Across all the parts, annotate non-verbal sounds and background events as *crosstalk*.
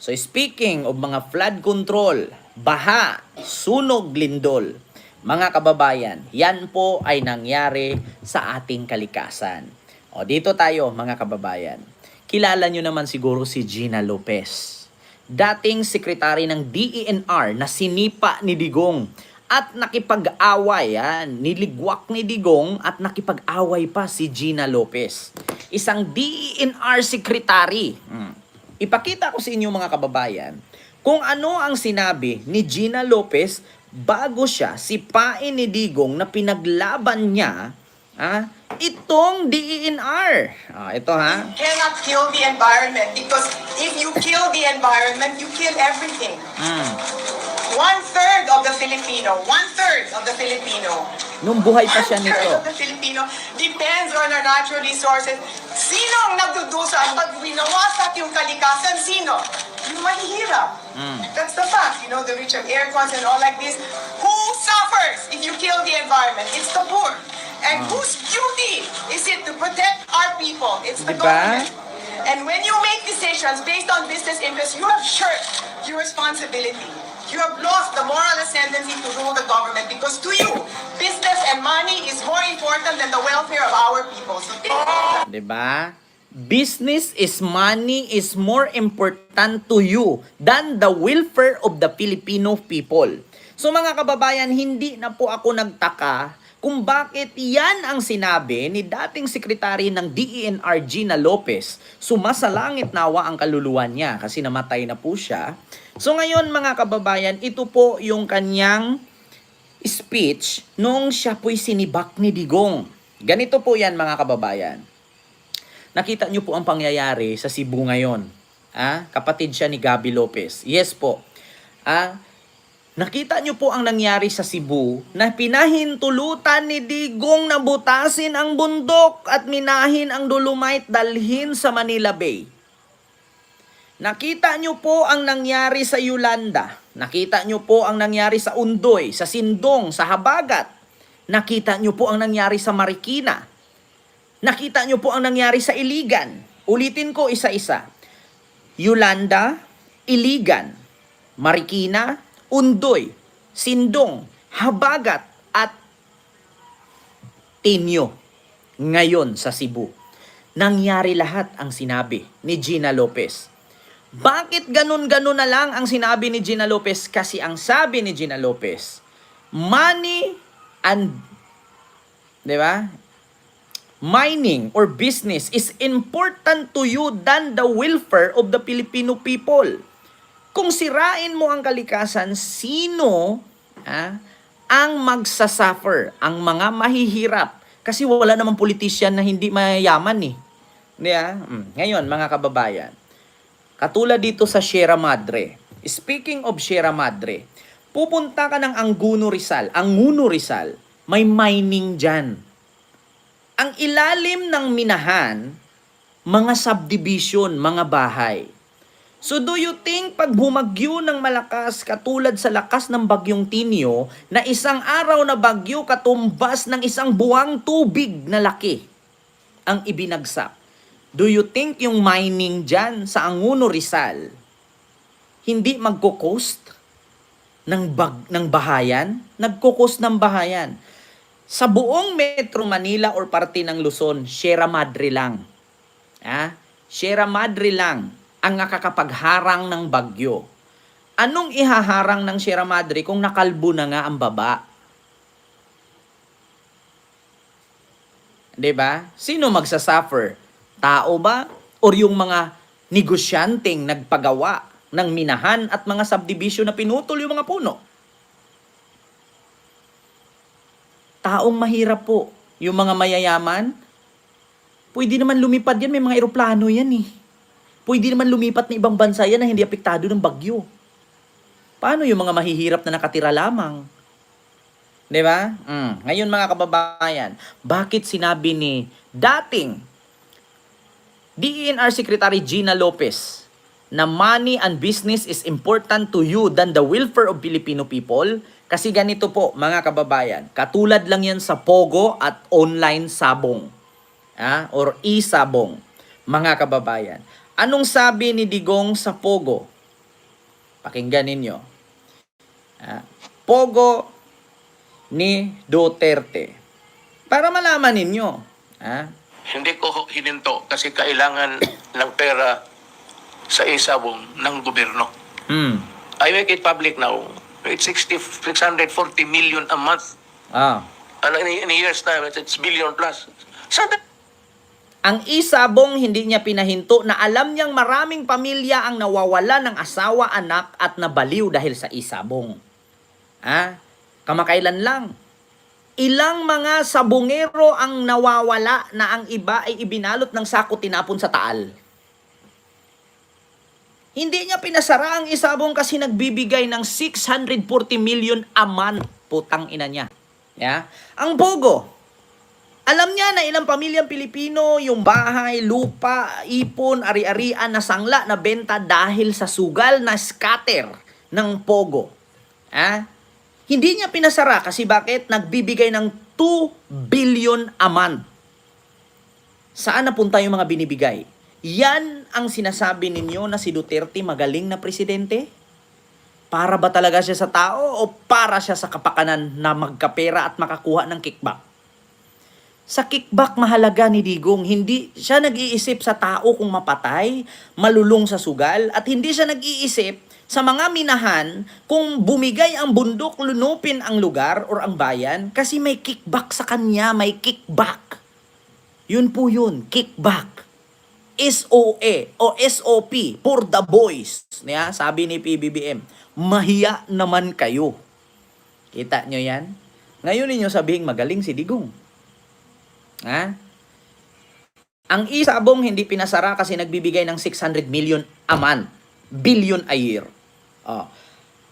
So speaking of mga flood control, baha, sunog, lindol, mga kababayan, yan po ay nangyari sa ating kalikasan. O dito tayo mga kababayan. Kilala nyo naman siguro si Gina Lopez. Dating sekretary ng DENR na sinipa ni Digong at nakipag-away, yan, niligwak ni Digong at nakipag-away pa si Gina Lopez. Isang DENR secretary. Hmm. Ipakita ko sa inyo mga kababayan kung ano ang sinabi ni Gina Lopez bago siya sipain ni Digong na pinaglaban niya ah, itong DENR. Ah, ito ha. cannot kill the environment because if you kill the environment, you kill everything. Mm. One third of the Filipino, one third of the Filipino, Nung buhay pa siya one third nito. of the Filipino depends on our natural resources. Sino ang nagdudusa pag winawasak yung kalikasan? Sino? Yung mahihirap. Mm. That's the fact. You know, the rich have air cons and all like this. Who suffers if you kill the environment? It's the poor. And whose duty is it to protect our people? It's the Diba? government. And when you make decisions based on business interests, you have shirked your responsibility. You have lost the moral ascendancy to rule the government because to you, business and money is more important than the welfare of our people. So take 'Di ba? Business is money is more important to you than the welfare of the Filipino people. So mga kababayan, hindi na po ako nagtaka kung bakit yan ang sinabi ni dating sekretary ng DENR Gina Lopez. Sumasalangit nawa ang kaluluwa niya kasi namatay na po siya. So ngayon mga kababayan, ito po yung kanyang speech nung siya po'y sinibak ni Digong. Ganito po yan mga kababayan. Nakita niyo po ang pangyayari sa Cebu ngayon. Ah, kapatid siya ni Gabi Lopez. Yes po. Ah, nakita niyo po ang nangyari sa Cebu na pinahintulutan ni Digong na butasin ang bundok at minahin ang Dolomite dalhin sa Manila Bay. Nakita niyo po ang nangyari sa Yolanda. Nakita niyo po ang nangyari sa Undoy, sa Sindong, sa Habagat. Nakita niyo po ang nangyari sa Marikina. Nakita niyo po ang nangyari sa Iligan. Ulitin ko isa-isa. Yolanda, Iligan, Marikina, Undoy, Sindong, Habagat, at Tinyo. Ngayon sa Cebu. Nangyari lahat ang sinabi ni Gina Lopez. Bakit ganun-ganun na lang ang sinabi ni Gina Lopez? Kasi ang sabi ni Gina Lopez, money and, di ba? Mining or business is important to you than the welfare of the Filipino people. Kung sirain mo ang kalikasan, sino ah, ang magsasuffer? Ang mga mahihirap. Kasi wala namang politician na hindi mayayaman eh. Di ba? Mm. Ngayon, mga kababayan, Katulad dito sa Sierra Madre. Speaking of Sierra Madre, pupunta ka ng Anguno Rizal. Anguno Rizal, may mining dyan. Ang ilalim ng minahan, mga subdivision, mga bahay. So do you think pag bumagyo ng malakas katulad sa lakas ng bagyong Tinyo na isang araw na bagyo katumbas ng isang buwang tubig na laki ang ibinagsak? Do you think yung mining dyan sa Anguno Rizal hindi magko-cost ng, bag, ng bahayan? Nagko-cost ng bahayan. Sa buong Metro Manila or parte ng Luzon, Sierra Madre lang. Ah, Sierra Madre lang ang nakakapagharang ng bagyo. Anong ihaharang ng Sierra Madre kung nakalbo na nga ang baba? 'Di ba? Sino magsasuffer? Tao ba? Or yung mga negosyanteng nagpagawa ng minahan at mga subdivision na pinutol yung mga puno? Taong mahirap po. Yung mga mayayaman, pwede naman lumipad yan. May mga eroplano yan eh. Pwede naman lumipat na ibang bansa yan na hindi apektado ng bagyo. Paano yung mga mahihirap na nakatira lamang? 'Di ba? Mm. Ngayon mga kababayan, bakit sinabi ni dating DENR Secretary Gina Lopez na money and business is important to you than the welfare of Filipino people? Kasi ganito po, mga kababayan, katulad lang yan sa Pogo at online sabong. Ah, or e-sabong, mga kababayan. Anong sabi ni Digong sa Pogo? Pakinggan ninyo. Ah, Pogo ni Duterte. Para malaman ninyo. Ah, Hindi ko hininto kasi kailangan *clears throat* ng pera sa isabong ng gobyerno. hmm. I make it public now. It's 60, 640 million a month. Ah. And in, in year's time, it's, it's billion plus. Saan na- Ang isabong hindi niya pinahinto na alam niyang maraming pamilya ang nawawala ng asawa, anak at nabaliw dahil sa isabong. Ha? Kamakailan lang. Ilang mga sabongero ang nawawala na ang iba ay ibinalot ng sako tinapon sa taal. Hindi niya pinasara ang isabong kasi nagbibigay ng 640 million a month. Putang ina niya. Ya? Ang Pogo, alam niya na ilang pamilyang Pilipino yung bahay, lupa, ipon, ari-arian na sangla na benta dahil sa sugal na scatter ng Pogo. Ha? Hindi niya pinasara kasi bakit? Nagbibigay ng 2 billion a month. Saan napunta yung mga binibigay? Yan ang sinasabi ninyo na si Duterte magaling na presidente? Para ba talaga siya sa tao o para siya sa kapakanan na magkapera at makakuha ng kickback? Sa kickback mahalaga ni Digong, hindi siya nag-iisip sa tao kung mapatay, malulong sa sugal, at hindi siya nag-iisip sa mga minahan kung bumigay ang bundok, lunupin ang lugar or ang bayan kasi may kickback sa kanya, may kickback. Yun po yun, kickback. SOA o SOP for the boys. Niya, sabi ni PBBM, mahiya naman kayo. Kita nyo yan? Ngayon ninyo sabihing magaling si Digong. Ha? Ang isabong hindi pinasara kasi nagbibigay ng 600 million a month. Billion a year. Oh.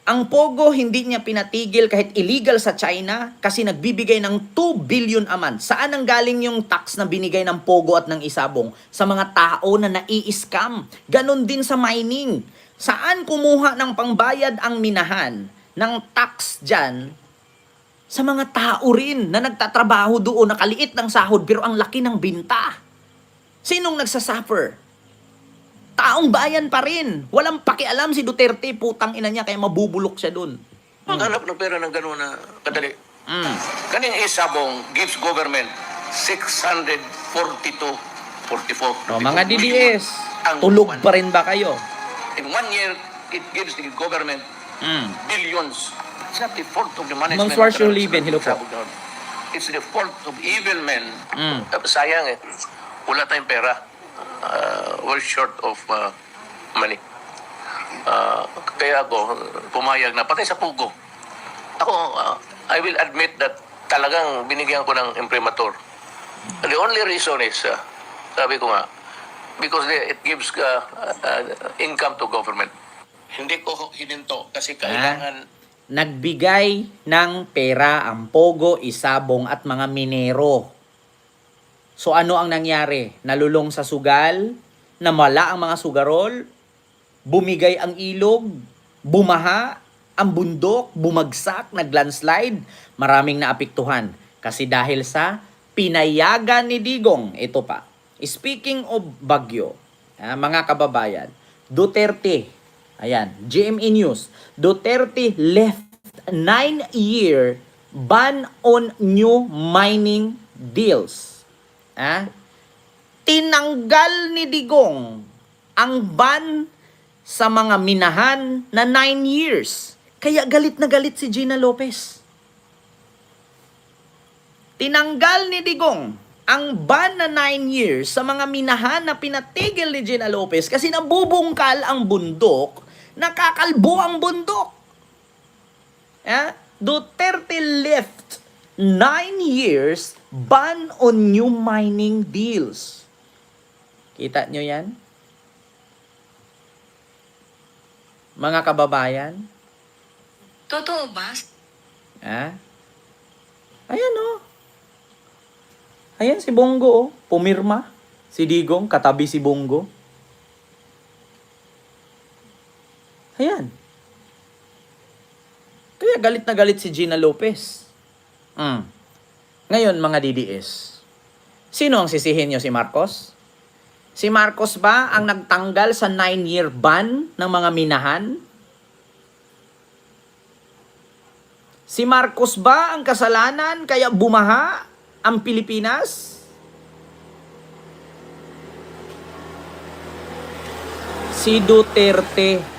Ang Pogo hindi niya pinatigil kahit illegal sa China kasi nagbibigay ng 2 billion a month. Saan ang galing yung tax na binigay ng Pogo at ng Isabong? Sa mga tao na nai-scam. Ganon din sa mining. Saan kumuha ng pangbayad ang minahan ng tax dyan sa mga tao rin na nagtatrabaho doon, nakaliit ng sahod pero ang laki ng binta. Sinong nagsasuffer? Taong bayan pa rin. Walang pakialam si Duterte, putang ina niya, kaya mabubulok siya doon. Maghanap ng pera ng gano'n na kadali. Mm. Kaning isabong gives government 642 44. O, mga DDS, Ang tulog buwan. pa rin ba kayo? In one year, it gives the government Mm. billions. It's not the fault of the management. Swarsyo of the- Liben, hello po. It's the fault of evil men. Mm. Sayang eh. Wala tayong pera. Uh, we're short of uh, money. Uh, kaya ako, pumayag na, patay sa pugo. Ako, uh, I will admit that talagang binigyan ko ng imprimatur. The only reason is, uh, sabi ko nga, because it gives uh, uh, income to government. Hindi ko hininto kasi kailangan Nagbigay ng pera ang Pogo, Isabong at mga minero. So ano ang nangyari? Nalulong sa sugal, namala ang mga sugarol, bumigay ang ilog, bumaha, ang bundok, bumagsak, naglandslide, maraming naapektuhan. Kasi dahil sa pinayagan ni Digong, ito pa. Speaking of Bagyo, ah, mga kababayan, Duterte, ayan, GME News, Duterte left 9-year ban on new mining deals. Ah? Tinanggal ni Digong ang ban sa mga minahan na 9 years. Kaya galit na galit si Gina Lopez. Tinanggal ni Digong ang ban na 9 years sa mga minahan na pinatigil ni Gina Lopez kasi nabubungkal ang bundok, nakakalbo ang bundok. Yeah? Duterte left 9 years ban on new mining deals. Kita nyo yan? Mga kababayan? Totoo ba? Ha? Ayan oh. Ayan si Bongo oh. Pumirma. Si Digong, katabi si Bongo. Ayan. Kaya galit na galit si Gina Lopez. Mm. Ngayon, mga DDS, sino ang sisihin nyo si Marcos? Si Marcos ba ang nagtanggal sa 9-year ban ng mga minahan? Si Marcos ba ang kasalanan kaya bumaha ang Pilipinas? Si Duterte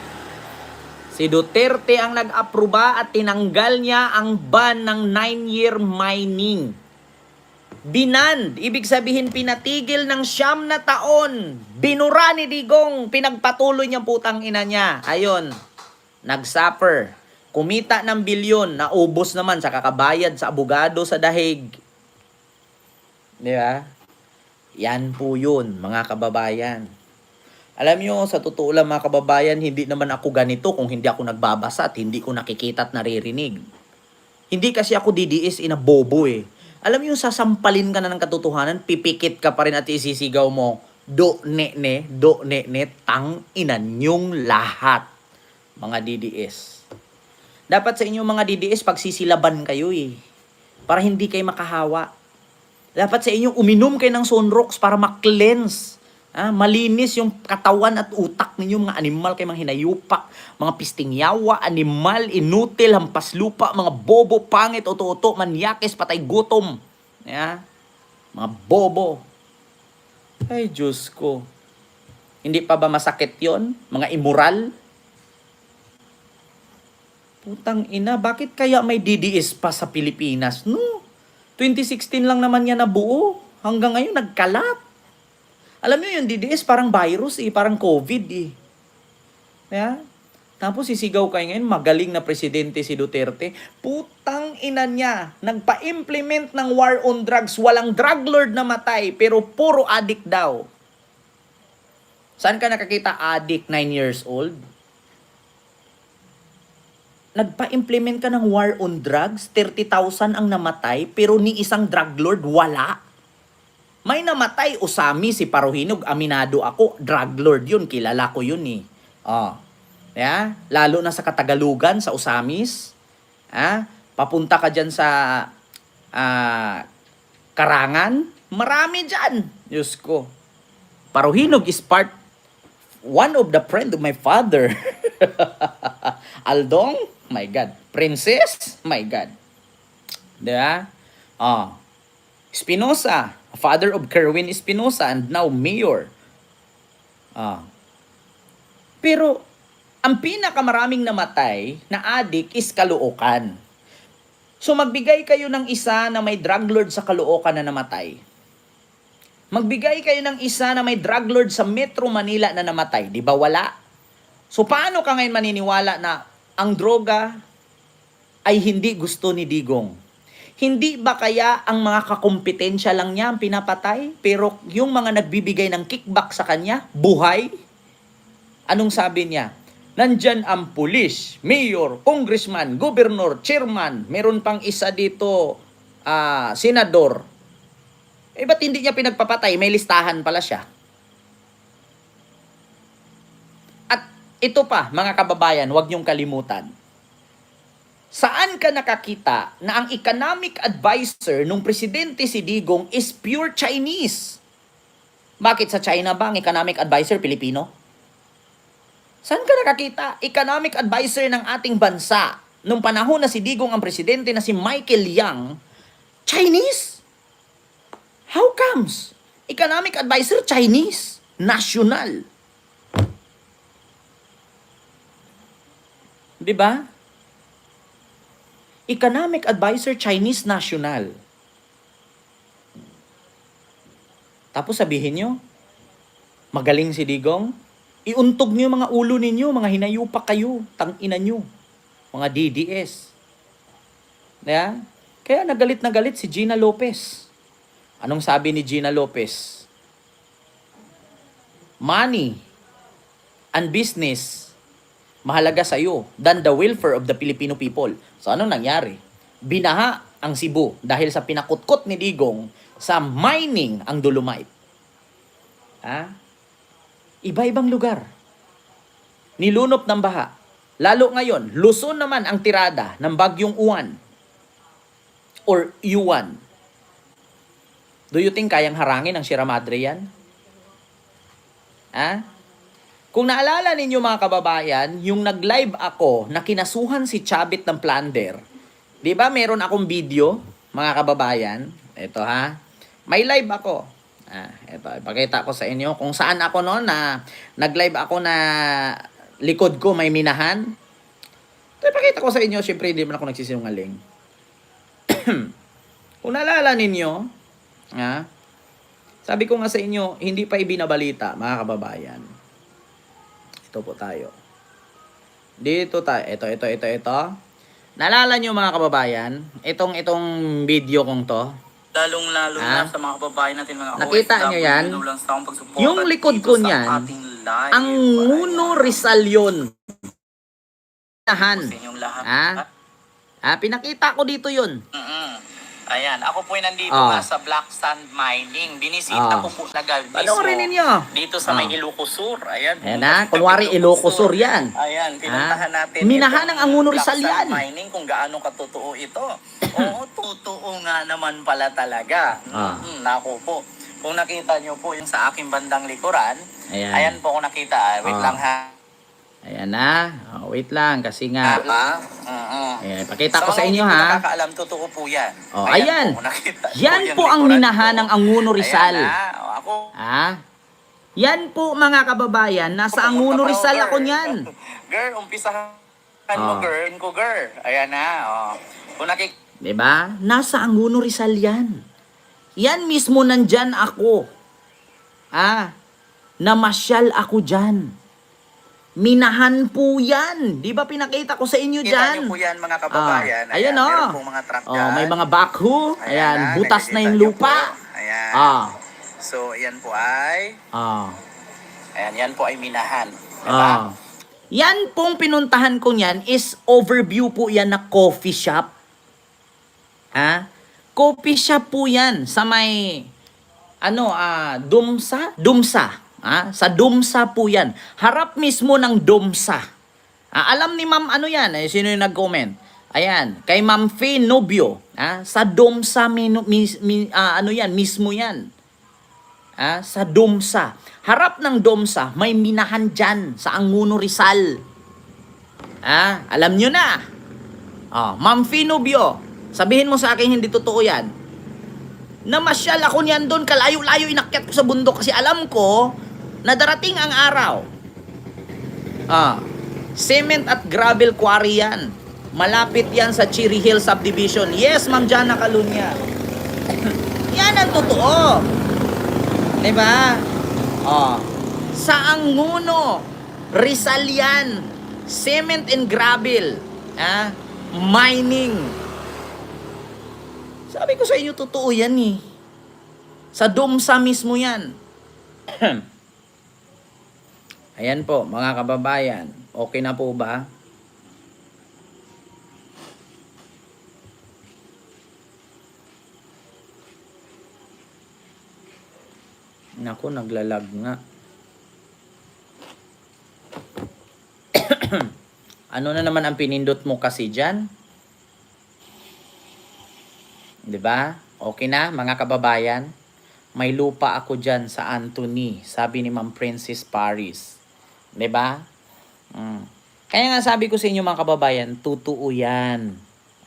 Si Duterte ang nag-aproba at tinanggal niya ang ban ng 9-year mining. Binand, ibig sabihin pinatigil ng siyam na taon. Binura ni Digong, pinagpatuloy niyang putang ina niya. Ayon, nagsuffer. Kumita ng bilyon, naubos naman sa kakabayad sa abogado sa dahig. Di ba? Yan po yun, mga kababayan. Alam nyo, sa totoo lang mga kababayan, hindi naman ako ganito kung hindi ako nagbabasa at hindi ko nakikita at naririnig. Hindi kasi ako didiis ina bobo eh. Alam mo sasampalin ka na ng katotohanan, pipikit ka pa rin at isisigaw mo, do ne ne, do ne ne, tang inan yung lahat. Mga DDS. Dapat sa inyo mga DDS, pagsisilaban kayo eh. Para hindi kayo makahawa. Dapat sa inyo, uminom kayo ng sunrox para ma-cleanse. Ah, malinis yung katawan at utak ninyo, mga animal kayo, mga hinayupak, mga pistingyawa, animal, inutil, hampas lupa, mga bobo, pangit, oto-oto, manyakis, patay gutom. Yeah? Mga bobo. Ay, Diyos ko. Hindi pa ba masakit yon Mga immoral? Putang ina, bakit kaya may DDS pa sa Pilipinas? No. 2016 lang naman yan nabuo. Hanggang ngayon, nagkalat. Alam niyo yung DDS parang virus eh, parang COVID eh. Yeah? Tapos sisigaw kayo ngayon, magaling na presidente si Duterte. Putang ina niya, nagpa-implement ng war on drugs. Walang drug lord na matay, pero puro addict daw. Saan ka nakakita addict 9 years old? Nagpa-implement ka ng war on drugs, 30,000 ang namatay, pero ni isang drug lord, wala. May namatay Usami si Paruhinog, aminado ako, drug lord yun, kilala ko yun eh. Oh. Yeah? Lalo na sa Katagalugan, sa Usamis. Ah, papunta ka dyan sa ah, Karangan, marami dyan. Diyos ko. Paruhinog is part, one of the friend of my father. *laughs* Aldong, my God. Princess, my God. Diba? Oh. Espinosa, father of Kerwin Espinosa and now mayor. Ah. Pero ang pinakamaraming namatay na adik is Caloocan. So magbigay kayo ng isa na may drug lord sa Caloocan na namatay. Magbigay kayo ng isa na may drug lord sa Metro Manila na namatay. Di ba wala? So paano ka ngayon maniniwala na ang droga ay hindi gusto ni Digong? Hindi ba kaya ang mga kakompetensya lang niya ang pinapatay? Pero yung mga nagbibigay ng kickback sa kanya, buhay? Anong sabi niya? Nandyan ang pulis, mayor, congressman, gobernur, chairman, meron pang isa dito, ah, senador. Eh, ba't hindi niya pinagpapatay? May listahan pala siya. At ito pa, mga kababayan, huwag niyong kalimutan. Saan ka nakakita na ang economic advisor nung presidente si Digong is pure Chinese? Bakit sa China ba ang economic advisor Pilipino? Saan ka nakakita? Economic advisor ng ating bansa nung panahon na si Digong ang presidente na si Michael Yang, Chinese? How comes? Economic advisor Chinese, national. 'Di ba? Economic advisor Chinese national. Tapos sabihin nyo, magaling si Digong, iuntog niyo mga ulo ninyo, mga hinayupak kayo, tangina nyo, mga DDS. Yeah? Kaya nagalit na galit si Gina Lopez. Anong sabi ni Gina Lopez? Money and business mahalaga sa iyo than the welfare of the Filipino people. So ano nangyari? Binaha ang Cebu dahil sa pinakutkot ni Digong sa mining ang dolomite. Ha? Iba-ibang lugar. Nilunop ng baha. Lalo ngayon, Luzon naman ang tirada ng bagyong Uwan or Yuan. Do you think kayang harangin ng Sierra Madre yan? Ha? Kung naalala ninyo mga kababayan, yung nag-live ako na kinasuhan si Chabit ng plunder, Di ba meron akong video, mga kababayan? Ito ha. May live ako. Ah, ito, ipakita ko sa inyo kung saan ako noon na nag-live ako na likod ko may minahan. Ito, ipakita ko sa inyo, syempre hindi man ako nagsisinungaling. *clears throat* kung naalala ninyo, ha, sabi ko nga sa inyo, hindi pa ibinabalita, mga kababayan. Ito po tayo. Dito tayo. Ito, ito, ito, ito. Naalala nyo mga kababayan, itong itong video kong to, Lalong-lalo Ah? na sa mga kababayan natin mga Nakita OFW, niyo yan? Yung likod ko niyan, ang Nguno Rizal yun. Ah? Ah, pinakita ko dito yun. Mm-mm. Ayan, ako po nandito Ah. nga sa Black Sand Mining. Binisita Ah. ko po tagal Panoorin ninyo. dito sa may Ah. Ilocos Sur. Ayan. Ayan pumunta na, sa kunwari Ilocos Sur yan. Ayan, pinuntahan Ah. natin. Minahan itong ng Anguno Black Rizal Sand yan. Mining kung gaano katotoo ito. *clears throat* Oo, totoo nga naman pala talaga. Ah. Mm, naku po. Kung nakita nyo po yung sa aking bandang likuran, Ayan. ayan, po kung nakita. Ah, Wait Ah. lang ha. Ayan na. Oh, wait lang, kasi nga. Ah, mm-mm. Ayan, pakita ko sa inyo po ha. nakakaalam, totoo po yan. Oh, ayan. po, nakita nyo Yan po ang minahan ng Anguno Rizal. Ayan na. Oh, ako. Ah? Yan po mga kababayan, nasa Anguno Pumunta Rizal ako niyan. *laughs* girl, umpisahan mo, Ah. girl. Ko, girl. Ayan na. Oh. Kung nakik... 'Di ba? Nasa Anguno Rizal yan. Yan mismo nandyan ako. Ah, namasyal ako dyan. Minahan po yan. Di ba pinakita ko sa inyo Kita dyan? nyo po yan, mga kababayan. Ah, ayan, meron oh. po mga truck Oh, dyan. may mga backhoe. Ayan, na, butas na yung lupa. po. Ayan. Ah, So, yan po ay... ah, Ayan, yan po ay minahan. Diba? ah. Yan pong pinuntahan ko niyan is overview po yan na coffee shop. Ha? Coffee shop po yan sa may ano ah Dumsa, Dumsa. Ah, sa Dumsa po yan. Harap mismo ng Dumsa. Ah, alam ni Ma'am ano yan? Eh, sino yung nag-comment? Ayan, kay Ma'am Faye Nobio. Ah, sa Dumsa minu, mis, mi- ah, ano yan, mismo yan. Ah, sa Dumsa. Harap ng Dumsa, may minahan dyan sa Anguno Rizal. Ah, alam nyo na. Oh, Ma'am Faye Nobio, sabihin mo sa akin hindi totoo yan. Namasyal ako niyan doon, kalayo-layo inakyat ko sa bundok kasi alam ko na darating ang araw. Ah, cement at gravel quarry yan. Malapit yan sa Cherry Hill Subdivision. Yes, Ma'am Jana Kalunya. *laughs* yan ang totoo. Diba? Oh. Sa Anguno, Rizal yan. Cement and gravel. Ah, mining. Sabi ko sa inyo, totoo yan eh. Sa Dumsa mismo yan. *clears throat* Ayan po, mga kababayan. Okay na po ba? Naku, naglalag nga. *clears throat* ano na naman ang pinindot mo kasi dyan? ba? Okay na, mga kababayan. May lupa ako dyan sa Anthony, sabi ni Ma'am Princess Paris. 'Di ba? Mm. Kaya nga sabi ko sa inyo mga kababayan, totoo yan.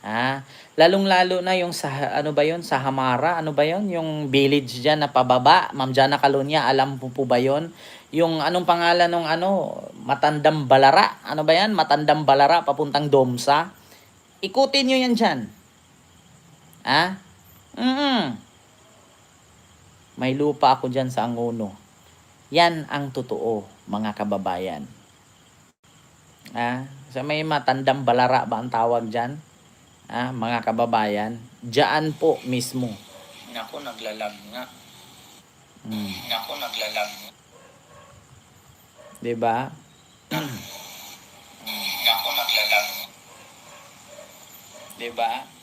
Ha? Lalong-lalo na yung sa, ano ba yon sa Hamara, ano ba yon yung village dyan na pababa, Ma'am Jana Calonia, alam po po ba yon Yung anong pangalan ng ano, Matandang Balara, ano ba yan? Matandang Balara, papuntang Domsa. Ikutin nyo yan dyan. Ha? Mm May lupa ako dyan sa Anguno. Yan ang totoo, mga kababayan. Ah, sa may matandang balara ba ang tawag dyan? Ah, mga kababayan, diyan po mismo. Naku, naglalag nga. Mm. Naku, naglalag nga. 'Di ba? Naku, naglalag nga. *clears throat* 'Di ba?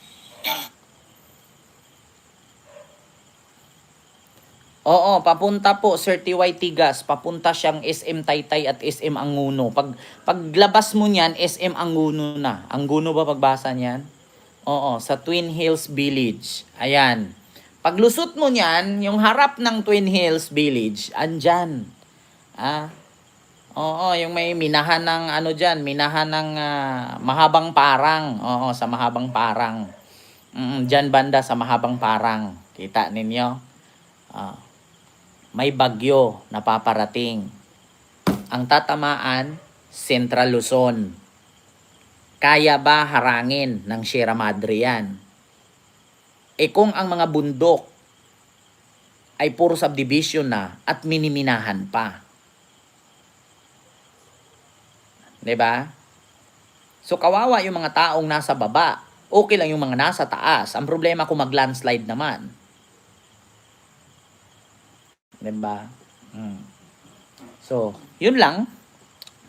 Oo, papunta po Sir TY Tigas, papunta siyang SM Taytay at SM Anguno. Pag paglabas mo niyan, SM Anguno na. Anguno ba pagbasa niyan? Oo, sa Twin Hills Village. Ayan. Paglusot mo niyan, yung harap ng Twin Hills Village, andyan. Ah, Oo, yung may minahan ng ano diyan, minahan ng ah, mahabang parang. Oo, sa mahabang parang. Mm, diyan banda sa mahabang parang. Kita ninyo? Ah, may bagyo na paparating. Ang tatamaan, Central Luzon. Kaya ba harangin ng Sierra Madre yan? E kung ang mga bundok ay puro subdivision na at miniminahan pa. 'Di ba? So kawawa yung mga taong nasa baba. Okay lang yung mga nasa taas. Ang problema kung mag-landslide naman. 'Di ba? Mm. So, yun lang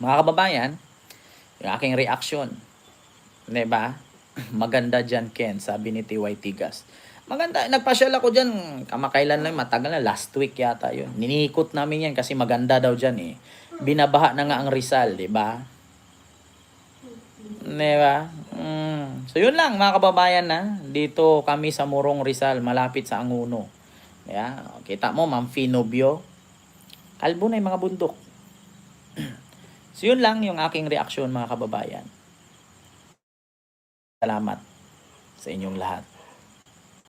mga kababayan, yung aking reaction. 'Di ba? Maganda dyan, Ken, sabi ni TY Tigas. Maganda, nagpasyal ako dyan, kamakailan lang, matagal na, last week yata yun. Ninikot namin yan kasi maganda daw dyan eh. Binabaha na nga ang Rizal, di ba? Di ba? Mm. So yun lang mga kababayan na. Dito kami sa Morong Rizal, malapit sa Anguno. Yeah. Kita mo, Ma'am Finobio. Kalbo na yung mga bundok. *clears throat* so yun lang yung aking reaksyon mga kababayan. Salamat sa inyong lahat.